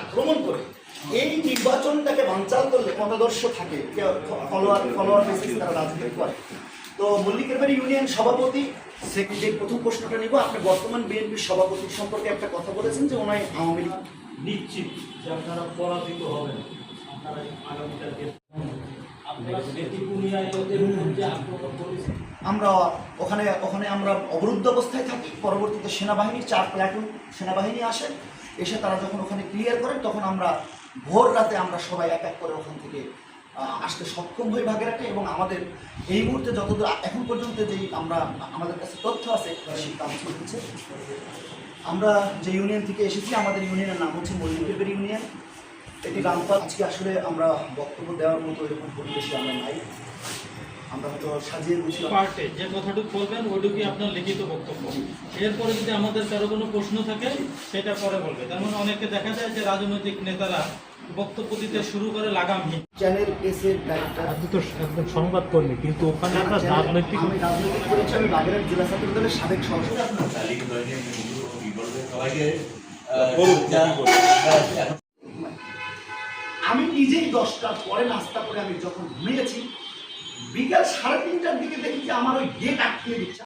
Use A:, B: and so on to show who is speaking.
A: আক্রমণ করে। এই নির্বাচনটাকে বানচাল করলে মতাদর্শ থাকে ফলোয়ার ফলোয়ার বেসিস তারা রাজনীতি করে। তো মল্লিকের বাড়ি ইউনিয়ন সভাপতি সেক্রেটারি প্রথম প্রশ্নটা নিব। আপনি বর্তমান বিএনপির সভাপতি সম্পর্কে একটা কথা বলেছেন যে ওনায় আওয়ামী লীগ।
B: নিশ্চিত যে আপনারা পরাজিত হবেন। আপনারা আগামীকাল আপনারা ব্যতিক্রমিয়ায় ওদের উপর যে আক্রমণ করেছেন
A: আমরা ওখানে ওখানে আমরা অবরুদ্ধ অবস্থায় থাকি। পরবর্তীতে সেনাবাহিনী চার প্লাটুন সেনাবাহিনী আসে। এসে তারা যখন ওখানে ক্লিয়ার করেন, তখন আমরা ভোর রাতে আমরা সবাই এক এক করে ওখান থেকে আসতে সক্ষম হই ভাগেরাটে এবং আমাদের এই মুহূর্তে যতদূর এখন পর্যন্ত যেই আমরা, আমাদের কাছে তথ্য আছে সেই কাজ চলছে। আমরা যে ইউনিয়ন থেকে এসেছি, আমাদের ইউনিয়নের নাম হচ্ছে মল্লিকের ইউনিয়ন। এটি রামপাল। আজকে আসলে আমরা বক্তব্য দেওয়ার মতো এরকম পরিবেশে আমরা নাই। আমরা হয়তো সাজিয়ে গুছিয়ে
C: পার্টে যে কথাটুকু বলবেন ওইটুকুই আপনার লিখিত বক্তব্য। এরপরে যদি আমাদের কারও কোনো প্রশ্ন থাকে সেটা পরে বলবে। তার মানে অনেকে দেখা যায় যে রাজনৈতিক নেতারা বক্তব্য দিতে শুরু করে লাগামহীন।
A: চ্যানেল এস এর ডাইরেক্টর
D: আপনি তো একদম সংবাদ কর্মী কিন্তু ওখানে আপনার রাজনৈতিক
A: আমি রাজনৈতিক করেছি আমি বাগেরহাট জেলা ছাত্র দলের সাবেক সভাপতি। আমি নিজেই দশটার পরে নাস্তা করে আমি যখন ঘুমিয়েছি, বিকেল সাড়ে তিনটার দিকে দেখি যে আমার ওই গেট আটকে দিচ্ছে।